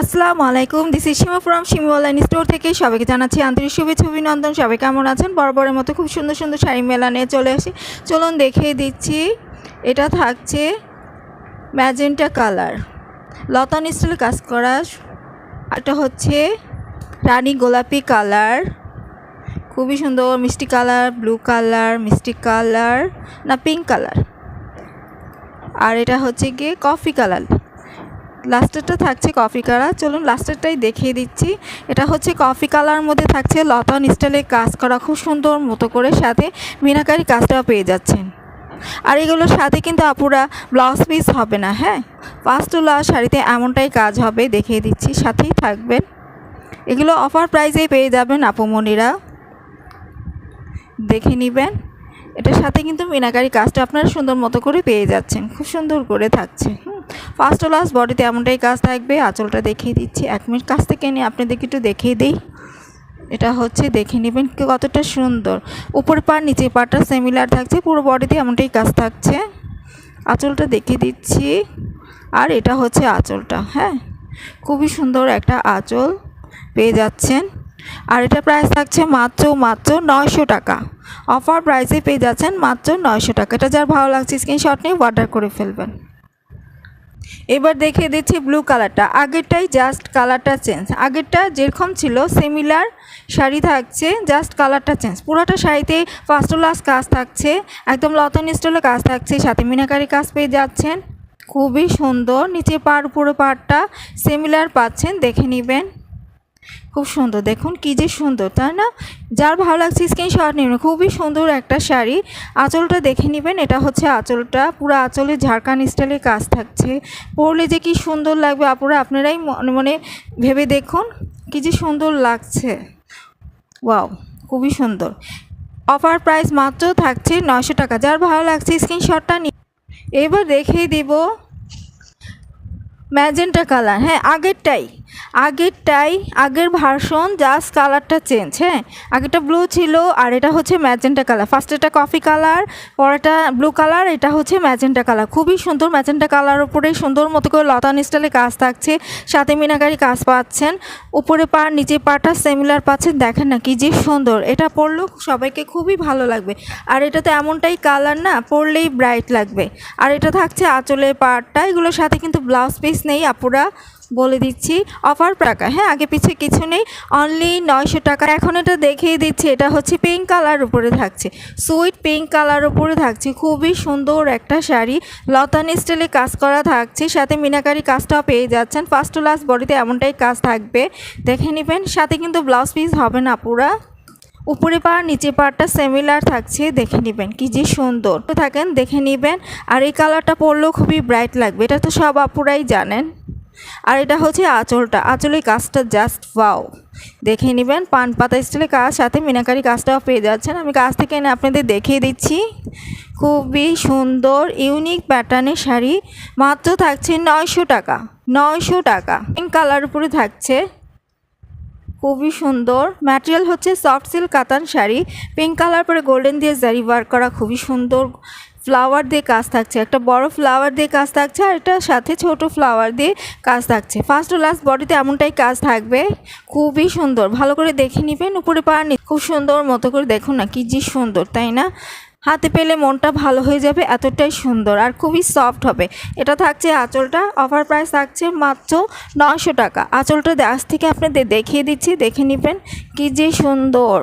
আসসালামু আলাইকুম this is Seema from Shimu online store থেকে সবাইকে জানাচ্ছি আন্তরিক শুভেচ্ছা, অভিনন্দন। সবাই কেমন আছেন? বরাবরের মতো খুব সুন্দর সুন্দর শাড়ি মেলা নিয়ে চলে আসি। চলুন দেখিয়ে দিচ্ছি, এটা থাকছে ম্যাজেন্টা কালার। লতান স্টাইলে কাজ করা, এটা হচ্ছে রানী গোলাপি কালার। খুবই সুন্দর, মিষ্টি কালার, ব্লু কালার, মিষ্টি কালার, না পিঙ্ক কালার। আর এটা হচ্ছে গিয়ে কফি কালার। লাস্টেরটা থাকছে কফি কালার। চলুন লাস্টেরটাই দেখিয়ে দিচ্ছি। এটা হচ্ছে কফি কালার মধ্যে থাকছে লতন স্টাইলে কাজ করা খুব সুন্দর মতো করে সাথে মিনাকারি কাজটাও পেয়ে যাচ্ছেন। আর এগুলোর সাথে কিন্তু আপুরা ব্লাউজ পিস হবে না হ্যাঁ? লাস্ট শাড়িতে এমনটাই কাজ হবে দেখিয়ে দিচ্ছি, সাথেই থাকবেন। এগুলো অফার প্রাইজেই পেয়ে যাবেন আপুমনিরা দেখে নেবেন। এটার সাথে কিন্তু মিনাকারি কাজটা আপনারা সুন্দর মতো করে পেয়ে যাচ্ছেন, খুব সুন্দর করে থাকছে। ফার্স্ট ও লাস্ট বডিতে এমনটাই কাজ থাকবে। আঁচলটা দেখিয়ে দিচ্ছি। এক মিনিট কাছ থেকে নিয়ে আপনাদেরকে একটু দেখিয়ে দিই। এটা হচ্ছে, দেখে নেবেন কতটা সুন্দর। উপর পার নিচে পাটটা সেমিলার থাকছে। পুরো বডিতে এমনটাই কাজ থাকছে। আঁচলটা দেখিয়ে দিচ্ছি। আর এটা হচ্ছে আঁচলটা হ্যাঁ? খুবই সুন্দর একটা আঁচল পেয়ে যাচ্ছেন। আর এটা প্রাইস থাকছে মাত্র মাত্র নয়শো টাকা। অফার প্রাইসে পেয়ে যাচ্ছেন মাত্র নয়শো টাকা। এটা যার ভালো লাগছে স্ক্রিনশট নিয়ে অর্ডার করে ফেলবেন। এবার দেখে দিচ্ছি ব্লু কালারটা আগেরটাই জাস্ট কালারটা চেঞ্জ আগেরটা যেরকম ছিল সিমিলার শাড়ি থাকছে জাস্ট কালারটা চেঞ্জ পুরোটা শাড়িতে ফার্স্ট লাস কাজ থাকছে, একদম লতন স্টলে কাজ থাকছে, সাথে মিনাকারি কাজ পেয়ে যাচ্ছেন। খুবই সুন্দর নিচে পার পুরো পাড়টা সিমিলার পাচ্ছেন, দেখে নেবেন। খুব সুন্দর। দেখুন কী যে সুন্দর, তাই না? যার ভালো লাগছে স্ক্রিনশট নেবেন। খুবই সুন্দর একটা শাড়ি। আঁচলটা দেখে নেবেন। এটা হচ্ছে আঁচলটা। পুরো আঁচলে ঝাড়খান স্টাইলে কাজ থাকছে। পরলে যে কি সুন্দর লাগবে আপুরা, আপনারাই মনে মনে ভেবে দেখুন কী যে সুন্দর লাগছে। ওয়াও, খুবই সুন্দর। অফার প্রাইস মাত্র থাকছে নয়শো টাকা। যার ভালো লাগছে স্ক্রিনশটটা নিয়ে এবার দেখিয়ে দিব ম্যাজেন্টা কালার। হ্যাঁ আগেরটাই। আগেরটাই, আগের ভার্সন জাস্ট কালারটা চেঞ্জ হ্যাঁ? আগেরটা ব্লু ছিল আর এটা হচ্ছে ম্যাজেন্টা কালার ফার্স্ট এটা কফি কালার পরেটা ব্লু কালার এটা হচ্ছে ম্যাজেন্টা কালার খুবই সুন্দর ম্যাজেন্টা কালার উপরে সুন্দর মতো করে লতান স্টাইলে কাজ থাকছে। সাথে মিনাকারি কাজ পাচ্ছেন। উপরে পা নিচে পাটা সেমিলার পাচ্ছেন। দেখেন না কি যে সুন্দর। এটা পরলেও সবাইকে খুবই ভালো লাগবে। আর এটা তো এমনটাই কালার না, পরলেই ব্রাইট লাগবে। আর এটা থাকছে আঁচলের পাটটা এগুলোর সাথে কিন্তু ব্লাউজ পিস নেই, আপুরা। বলে দিচ্ছি অফার টাকা। হ্যাঁ আগে পিছিয়ে কিছু নেই অনলি নয়শো টাকা। এখন এটা দেখিয়ে দিচ্ছি, এটা হচ্ছে পিঙ্ক কালার উপরে থাকছে। সুইট পিঙ্ক কালার উপরে থাকছে, খুবই সুন্দর একটা শাড়ি। লতান স্টাইলে কাজ করা থাকছে, সাথে মিনাকারি কাজটাও পেয়ে যাচ্ছেন। ফার্স্ট টু লাস্ট বডিতে এমনটাই কাজ থাকবে। দেখে নেবেন, সাথে কিন্তু ব্লাউজ পিস হবে না পুরা। উপরে পা নিচে পাটটা সেমিলার থাকছে, দেখে নেবেন কি যে সুন্দর। থাকেন দেখে নেবেন, আর এই কালারটা পরলেও খুবই ব্রাইট লাগবে, এটা তো সব আপুরাই জানেন। আর এটা হচ্ছে আঁচলটা। আঁচলের কাজটা জাস্ট ওয়াও দেখে নেবেন, পান পাতা স্টাইলে কাজ, সাথে মিনাকারি কাজটাও পেয়ে যাচ্ছেন। আমি কাজ থেকে এনে আপনাদের দেখিয়ে দিচ্ছি। খুবই সুন্দর ইউনিক প্যাটার্নের শাড়ি। মাত্র থাকছে নয়শো টাকা নয়শো টাকা। পিঙ্ক কালার উপরে থাকছে। খুবই সুন্দর। ম্যাটেরিয়াল হচ্ছে soft silk katan sari. Pink colour পরে গোল্ডেন দিয়ে জারি ওয়ার্ক করা খুবই সুন্দর। ফ্লাওয়ার দিয়ে কাজ থাকছে। একটা বড় ফ্লাওয়ার দিয়ে কাজ থাকছে আর এটার সাথে ছোট ফ্লাওয়ার দিয়ে কাজ থাকছে। ফার্স্ট ও লাস্ট বডিতে এমনটাই কাজ থাকবে। খুবই সুন্দর। ভালো করে দেখে নেবেন, উপরে পাওয়ার খুব সুন্দর মতো করে দেখুন না, কি যে সুন্দর, তাই না? হাতে পেলে মনটা ভালো হয়ে যাবে, এতটাই সুন্দর আর খুবই সফট হবে। এটা থাকছে আঁচলটা অফার প্রাইস থাকছে মাত্র নশো টাকা। আঁচলটা আজ থেকে আপনাদের দেখিয়ে দিচ্ছি, দেখে নেবেন কি যে সুন্দর।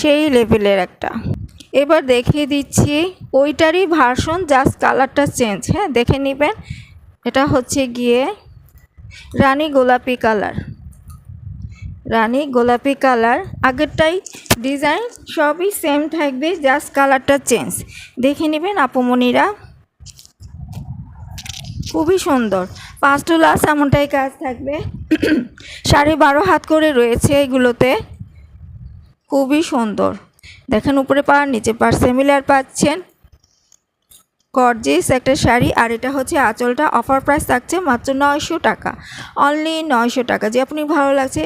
সেই লেভেলের একটা। এবার দেখিয়ে দিচ্ছি ওইটারই ভার্সন জাস্ট কালারটা চেঞ্জ হ্যাঁ দেখে নেবেন। এটা হচ্ছে গিয়ে রানী গোলাপি কালার রানী গোলাপি কালার আগেরটাই ডিজাইন সবই সেম থাকবে জাস্ট কালারটা চেঞ্জ দেখে নেবেন আপুমনিরা খুবই সুন্দর। পাঁচ টু লাস্ট এমনটাই কাজ থাকবে। সাড়ে বারো হাত করে রয়েছে এগুলোতে। খুবই সুন্দর। দেখেন উপরে পার, নিচে পার সিমিলার পাচ্ছেন। গর্জিস একটা শাড়ি, আর এটা হচ্ছে আঁচলটা অফার প্রাইস থাকছে মাত্র নয়শো টাকা। অনলি নয়শো টাকা। যে আপনি ভালো লাগছে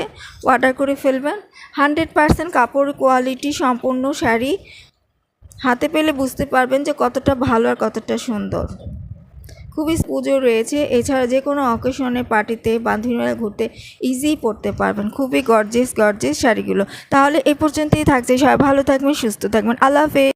অর্ডার করে ফেলবেন। হান্ড্রেড পারসেন্ট কাপড় কোয়ালিটি সম্পূর্ণ শাড়ি। হাতে পেলে বুঝতে পারবেন যে কতটা ভালো আর কতটা সুন্দর। খুবই পুজো রয়েছে। এছাড়া যে কোনো অকেশনে পার্টিতে বান্ধবীরা ঘুরতে ইজি পড়তে পারবেন। খুবই গর্জেস গর্জেস শাড়িগুলো। তাহলে এ পর্যন্তই থাকছে। সবাই ভালো থাকবেন, সুস্থ থাকবেন। আল্লাহ হাফেজ।